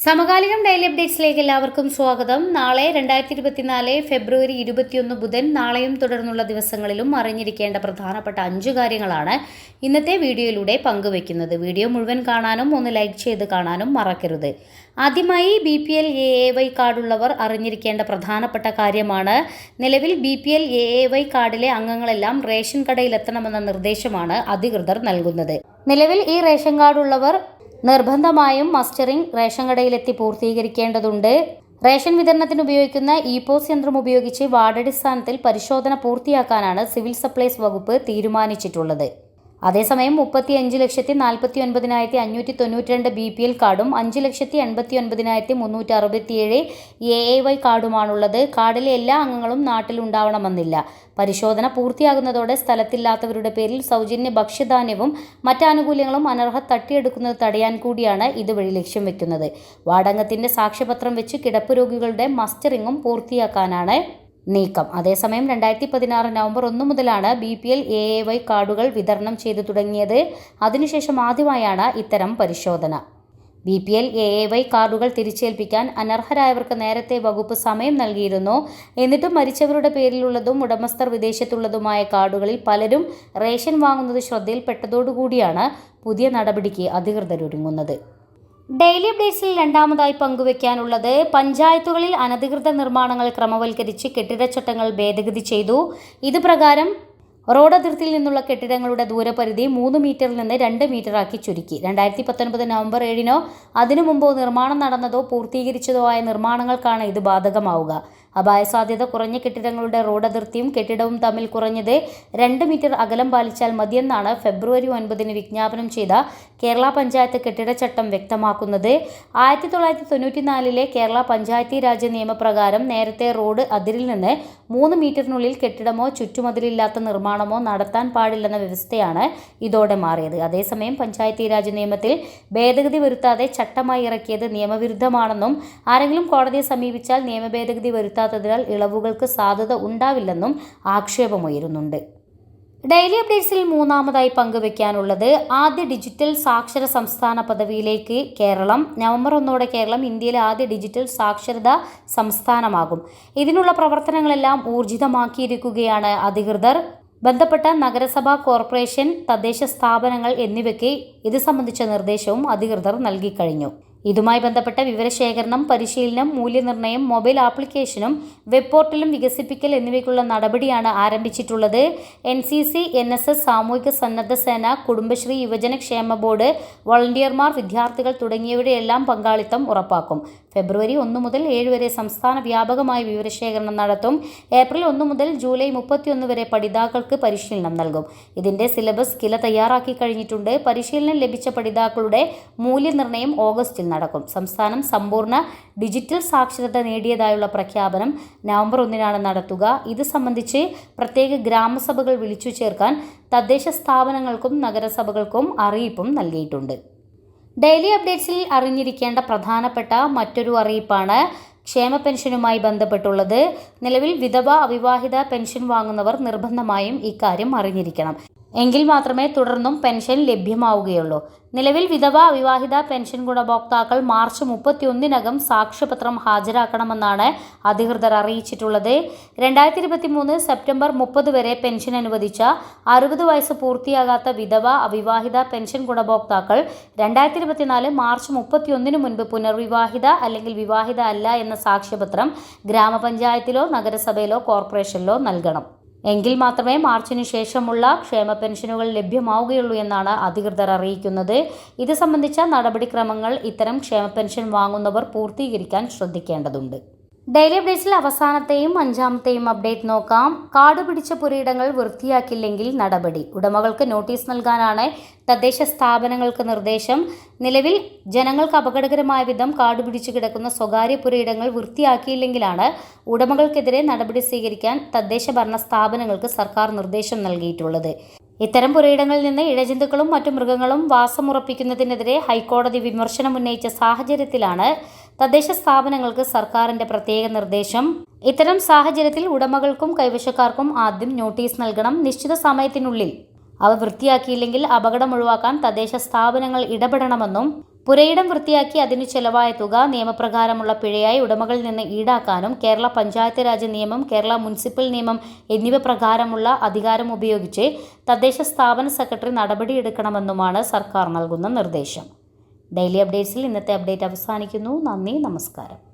സമകാലികം ഡെയിലി അപ്ഡേറ്റ്സിലേക്ക് എല്ലാവർക്കും സ്വാഗതം. നാളെ രണ്ടായിരത്തി ഇരുപത്തിനാല് ഫെബ്രുവരി ഇരുപത്തിയൊന്ന് ബുധൻ നാളെയും തുടർന്നുള്ള ദിവസങ്ങളിലും അറിഞ്ഞിരിക്കേണ്ട പ്രധാനപ്പെട്ട അഞ്ച് കാര്യങ്ങളാണ് ഇന്നത്തെ വീഡിയോയിലൂടെ പങ്കുവെക്കുന്നത് വീഡിയോ മുഴുവൻ കാണാനും ഒന്ന് ലൈക്ക് ചെയ്ത് കാണാനും മറക്കരുത്. ആദ്യമായി B P L A A Y കാർഡുള്ളവർ അറിഞ്ഞിരിക്കേണ്ട പ്രധാനപ്പെട്ട കാര്യമാണ് നിലവിൽ B P L A A Y കാർഡിലെ അംഗങ്ങളെല്ലാം റേഷൻ കടയിലെത്തണമെന്ന നിർദ്ദേശമാണ് അധികൃതർ നൽകുന്നത്. നിലവിൽ ഈ റേഷൻ കാർഡുള്ളവർ നിർബന്ധമായും മസ്റ്ററിംഗ് റേഷൻ കടയിലെത്തി പൂർത്തീകരിക്കേണ്ടതുണ്ട്. റേഷൻ വിതരണത്തിന് ഉപയോഗിക്കുന്ന ഇ പോസ് യന്ത്രം ഉപയോഗിച്ച് വാർഡടിസ്ഥാനത്തിൽ പരിശോധന പൂർത്തിയാക്കാനാണ് സിവിൽ സപ്ലൈസ് വകുപ്പ് തീരുമാനിച്ചിട്ടുള്ളത്. അതേസമയം മുപ്പത്തി അഞ്ച് ലക്ഷത്തി നാൽപ്പത്തി ഒൻപതിനായിരത്തി അഞ്ഞൂറ്റി തൊണ്ണൂറ്റി രണ്ട് ബി പി എൽ കാർഡും അഞ്ച് ലക്ഷത്തി എൺപത്തി ഒൻപതിനായിരത്തി മുന്നൂറ്റി അറുപത്തിയേഴ് എ എ വൈ കാർഡുമാണുള്ളത്. കാർഡിലെ എല്ലാ അംഗങ്ങളും നാട്ടിലുണ്ടാവണമെന്നില്ല. പരിശോധന പൂർത്തിയാകുന്നതോടെ സ്ഥലത്തില്ലാത്തവരുടെ പേരിൽ സൗജന്യ ഭക്ഷ്യധാന്യവും മറ്റാനുകൂല്യങ്ങളും അനർഹ തട്ടിയെടുക്കുന്നത് തടയാൻ കൂടിയാണ് ഇതുവഴി ലക്ഷ്യം വെക്കുന്നത്. വാടകത്തിന്റെ സാക്ഷ്യപത്രം വെച്ച് കിടപ്പ് രോഗികളുടെ മസ്റ്ററിങ്ങും പൂർത്തിയാക്കാനാണ് നീക്കം. അതേസമയം രണ്ടായിരത്തി പതിനാറ് നവംബർ ഒന്ന് മുതലാണ് B P L A A Y കാർഡുകൾ വിതരണം ചെയ്തു തുടങ്ങിയത്. അതിനുശേഷം ആദ്യമായാണ് ഇത്തരം പരിശോധന. B P L A A Y കാർഡുകൾ തിരിച്ചേൽപ്പിക്കാൻ അനർഹരായവർക്ക് നേരത്തെ വകുപ്പ് സമയം നൽകിയിരുന്നു. എന്നിട്ടും മരിച്ചവരുടെ പേരിലുള്ളതും ഉടമസ്ഥർ വിദേശത്തുള്ളതുമായ കാർഡുകളിൽ പലരും റേഷൻ വാങ്ങുന്നത് ശ്രദ്ധയിൽപ്പെട്ടതോടുകൂടിയാണ് പുതിയ നടപടിക്ക് അധികൃതർ ഒരുങ്ങുന്നത് ഡെയിലി അപ്ഡേറ്റ്സിൽ രണ്ടാമതായി പങ്കുവയ്ക്കാനുള്ളത് പഞ്ചായത്തുകളിൽ അനധികൃത നിർമ്മാണങ്ങൾ ക്രമവൽക്കരിച്ച് കെട്ടിടച്ചട്ടങ്ങൾ ഭേദഗതി ചെയ്തു. ഇത് പ്രകാരം റോഡ് അതിർത്തിയിൽ നിന്നുള്ള കെട്ടിടങ്ങളുടെ ദൂരപരിധി മൂന്ന് മീറ്ററിൽ നിന്ന് രണ്ട് മീറ്ററാക്കി ചുരുക്കി. രണ്ടായിരത്തി പത്തൊൻപത് നവംബർ ഏഴിനോ അതിനു മുമ്പോ നിർമ്മാണം നടന്നതോ പൂർത്തീകരിച്ചതോ ആയ നിർമ്മാണങ്ങൾക്കാണ് ഇത് ബാധകമാവുക. അപായസാധ്യത കുറഞ്ഞ കെട്ടിടങ്ങളുടെ റോഡ് അതിർത്തിയും കെട്ടിടവും തമ്മിൽ കുറഞ്ഞത് രണ്ട് മീറ്റർ അകലം പാലിച്ചാൽ മതിയെന്നാണ് ഫെബ്രുവരി ഒൻപതിന് വിജ്ഞാപനം ചെയ്ത കേരള പഞ്ചായത്ത് കെട്ടിടച്ചട്ടം വ്യക്തമാക്കുന്നത് ആയിരത്തി തൊള്ളായിരത്തി തൊണ്ണൂറ്റിനാലിലെ കേരള പഞ്ചായത്തി രാജ് നിയമപ്രകാരം നേരത്തെ റോഡ് അതിരിൽ നിന്ന് മൂന്ന് മീറ്ററിനുള്ളിൽ കെട്ടിടമോ ചുറ്റുമതിലില്ലാത്ത നിർമ്മാണമോ നടത്താൻ പാടില്ലെന്ന വ്യവസ്ഥയാണ് ഇതോടെ മാറിയത്. അതേസമയം പഞ്ചായത്തി രാജ് നിയമത്തിൽ ഭേദഗതി വരുത്താതെ ചട്ടമായി ഇറക്കിയത് നിയമവിരുദ്ധമാണെന്നും ആരെങ്കിലും കോടതിയെ സമീപിച്ചാൽ നിയമഭേദഗതി വരുത്താത്തതിനാൽ ഇളവുകൾക്ക് സാധ്യത ഉണ്ടാവില്ലെന്നും ആക്ഷേപമുയരുന്നുണ്ട്. ഡെയിലി അപ്ഡേറ്റ്സിൽ മൂന്നാമതായി പങ്കുവെക്കാനുള്ളത് ആദ്യ ഡിജിറ്റൽ സാക്ഷര സംസ്ഥാന പദവിയിലേക്ക് കേരളം. നവംബർ ഒന്നോടെ കേരളം ഇന്ത്യയിലെ ആദ്യ ഡിജിറ്റൽ സാക്ഷരതാ സംസ്ഥാനമാകും. ഇതിനുള്ള പ്രവർത്തനങ്ങളെല്ലാം ഊർജിതമാക്കിയിരിക്കുകയാണ് അധികൃതർ. ബന്ധപ്പെട്ട നഗരസഭാ കോർപ്പറേഷൻ തദ്ദേശ സ്ഥാപനങ്ങൾ എന്നിവയ്ക്ക് ഇത് സംബന്ധിച്ച നിർദ്ദേശവും അധികൃതർ നൽകിക്കഴിഞ്ഞു. ഇതുമായി ബന്ധപ്പെട്ട വിവരശേഖരണം പരിശീലനം മൂല്യനിർണയം മൊബൈൽ ആപ്ലിക്കേഷനും വെബ് പോർട്ടലും വികസിപ്പിക്കൽ എന്നിവയ്ക്കുള്ള നടപടിയാണ് ആരംഭിച്ചിട്ടുള്ളത്. N C C N S S സാമൂഹിക സന്നദ്ധ സേന കുടുംബശ്രീ യുവജന ക്ഷേമ ബോർഡ് വോളണ്ടിയർമാർ വിദ്യാർത്ഥികൾ തുടങ്ങിയവരുടെ എല്ലാം പങ്കാളിത്തം ഉറപ്പാക്കും. ഫെബ്രുവരി ഒന്ന് മുതൽ ഏഴ് വരെ സംസ്ഥാന വ്യാപകമായി വിവരശേഖരണം നടത്തും. ഏപ്രിൽ ഒന്ന് മുതൽ ജൂലൈ മുപ്പത്തിയൊന്ന് വരെ പഠിതാക്കൾക്ക് പരിശീലനം നൽകും. ഇതിന്റെ സിലബസ് കില തയ്യാറാക്കി കഴിഞ്ഞിട്ടുണ്ട്. പരിശീലനം ലഭിച്ച പഠിതാക്കളുടെ മൂല്യനിർണയം ഓഗസ്റ്റിൽ നടക്കും. സംസ്ഥാനം സമ്പൂർണ ഡിജിറ്റൽ സാക്ഷരത നേടിയതായുള്ള പ്രഖ്യാപനം നവംബർ ഒന്നിനാണ് നടത്തുക. ഇത് സംബന്ധിച്ച് പ്രത്യേക ഗ്രാമസഭകൾ വിളിച്ചു ചേർക്കാൻ തദ്ദേശ സ്ഥാപനങ്ങൾക്കും നഗരസഭകൾക്കും അറിയിപ്പും നൽകിയിട്ടുണ്ട്. ഡെയിലി അപ്ഡേറ്റ്സിൽ അറിഞ്ഞിരിക്കേണ്ട പ്രധാനപ്പെട്ട മറ്റൊരു അറിയിപ്പാണ് ക്ഷേമ പെൻഷനുമായി ബന്ധപ്പെട്ടുള്ളത്. നിലവിൽ വിധവ അവിവാഹിത പെൻഷൻ വാങ്ങുന്നവർ നിർബന്ധമായും ഇക്കാര്യം അറിഞ്ഞിരിക്കണം. എങ്കിൽ മാത്രമേ തുടർന്നും പെൻഷൻ ലഭ്യമാവുകയുള്ളൂ. നിലവിൽ വിധവ അവിവാഹിത പെൻഷൻ ഗുണഭോക്താക്കൾ മാർച്ച് മുപ്പത്തിയൊന്നിനകം സാക്ഷ്യപത്രം ഹാജരാക്കണമെന്നാണ് അധികൃതർ അറിയിച്ചിട്ടുള്ളത്. രണ്ടായിരത്തി ഇരുപത്തി മൂന്ന് സെപ്റ്റംബർ മുപ്പത് വരെ പെൻഷൻ അനുവദിച്ച അറുപത് വയസ്സ് പൂർത്തിയാകാത്ത വിധവ അവിവാഹിത പെൻഷൻ ഗുണഭോക്താക്കൾ രണ്ടായിരത്തി ഇരുപത്തിനാല് മാർച്ച് മുപ്പത്തിയൊന്നിന് മുൻപ് പുനർവിവാഹിത അല്ലെങ്കിൽ വിവാഹിത അല്ല എന്ന സാക്ഷ്യപത്രം ഗ്രാമപഞ്ചായത്തിലോ നഗരസഭയിലോ കോർപ്പറേഷനിലോ നൽകണം. എങ്കിൽ മാത്രമേ മാർച്ചിന് ശേഷമുള്ള ക്ഷേമ പെൻഷനുകൾ ലഭ്യമാവുകയുള്ളൂ എന്നാണ് അധികൃതർ അറിയിക്കുന്നത്. ഇത് സംബന്ധിച്ച നടപടിക്രമങ്ങൾ ഇത്തരം ക്ഷേമ പെൻഷൻ വാങ്ങുന്നവർ പൂർത്തീകരിക്കാൻ ശ്രദ്ധിക്കേണ്ടതുണ്ട്. ഡെയിലി അപ്ഡേറ്റ്സിൽ അവസാനത്തെയും അഞ്ചാമത്തെയും അപ്ഡേറ്റ് നോക്കാം. കാട് പിടിച്ച പുരയിടങ്ങൾ വൃത്തിയാക്കില്ലെങ്കിൽ നടപടി. ഉടമകൾക്ക് നോട്ടീസ് നൽകാനാണ് തദ്ദേശ സ്ഥാപനങ്ങൾക്ക് നിർദ്ദേശം. നിലവിൽ ജനങ്ങൾക്ക് അപകടകരമായ വിധം കാട് പിടിച്ചു കിടക്കുന്ന സ്വകാര്യ പുരയിടങ്ങൾ വൃത്തിയാക്കിയില്ലെങ്കിലാണ് ഉടമകൾക്കെതിരെ നടപടി സ്വീകരിക്കാൻ തദ്ദേശ ഭരണ സ്ഥാപനങ്ങൾക്ക് സർക്കാർ നിർദ്ദേശം നൽകിയിട്ടുള്ളത്. ഇത്തരം പുരയിടങ്ങളിൽ നിന്ന് ഇഴജന്തുക്കളും മറ്റു മൃഗങ്ങളും വാസമുറപ്പിക്കുന്നതിനെതിരെ ഹൈക്കോടതി വിമർശനം ഉന്നയിച്ച സാഹചര്യത്തിലാണ് തദ്ദേശ സ്ഥാപനങ്ങൾക്ക് സർക്കാരിന്റെ പ്രത്യേക നിർദ്ദേശം. ഇത്തരം സാഹചര്യത്തിൽ ഉടമകൾക്കും കൈവശക്കാർക്കും ആദ്യം നോട്ടീസ് നൽകണം നിശ്ചിത സമയത്തിനുള്ളിൽ. അവ വൃത്തിയാക്കിയില്ലെങ്കിൽ അപകടം ഒഴിവാക്കാൻ തദ്ദേശ സ്ഥാപനങ്ങൾ ഇടപെടണമെന്നും പുരയിടം വൃത്തിയാക്കി അതിനു ചെലവായ തുക നിയമപ്രകാരമുള്ള പിഴയായി ഉടമകളിൽ നിന്ന് ഈടാക്കാനും കേരള പഞ്ചായത്ത് രാജ് നിയമം കേരള മുനിസിപ്പൽ നിയമം എന്നിവ പ്രകാരമുള്ള അധികാരം ഉപയോഗിച്ച് തദ്ദേശ സ്ഥാപന സെക്രട്ടറി നടപടിയെടുക്കണമെന്നുമാണ് സർക്കാർ നൽകുന്ന നിർദ്ദേശം. ഡെയിലി അപ്ഡേറ്റ്സിൽ ഇന്നത്തെ അപ്ഡേറ്റ് അവസാനിക്കുന്നു. നന്ദി നമസ്കാരം.